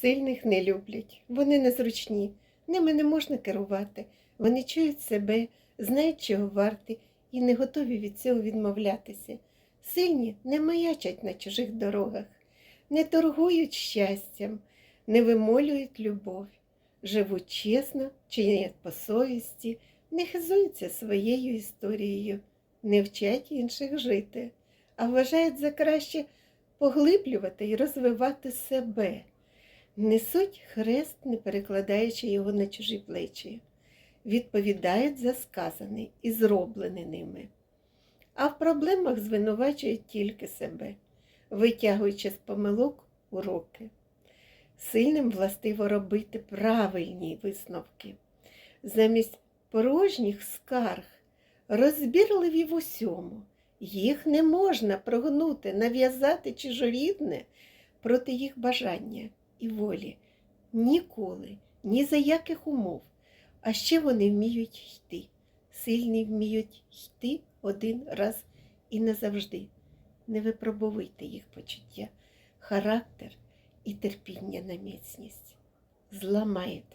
Сильних не люблять, вони незручні, ними не можна керувати. Вони чують себе, знають, чого варті, і не готові від цього відмовлятися. Сильні не маячать на чужих дорогах, не торгують щастям, не вимолюють любов, живуть чесно, чинять по совісті, не хизуються своєю історією, не вчать інших жити, а вважають за краще поглиблювати і розвивати себе. Несуть хрест, не перекладаючи його на чужі плечі, відповідають за сказане і зроблене ними. А в проблемах звинувачують тільки себе, витягуючи з помилок уроки. Сильним властиво робити правильні висновки. Замість порожніх скарг, розбірливі в усьому. Їх не можна прогнути, нав'язати чужорідне проти їх бажання і волі. Ніколи, ні за яких умов. А ще вони вміють йти. Сильні вміють йти один раз і назавжди. Не випробовуйте їх почуття, характер і терпіння на міцність. Зламаєтесь.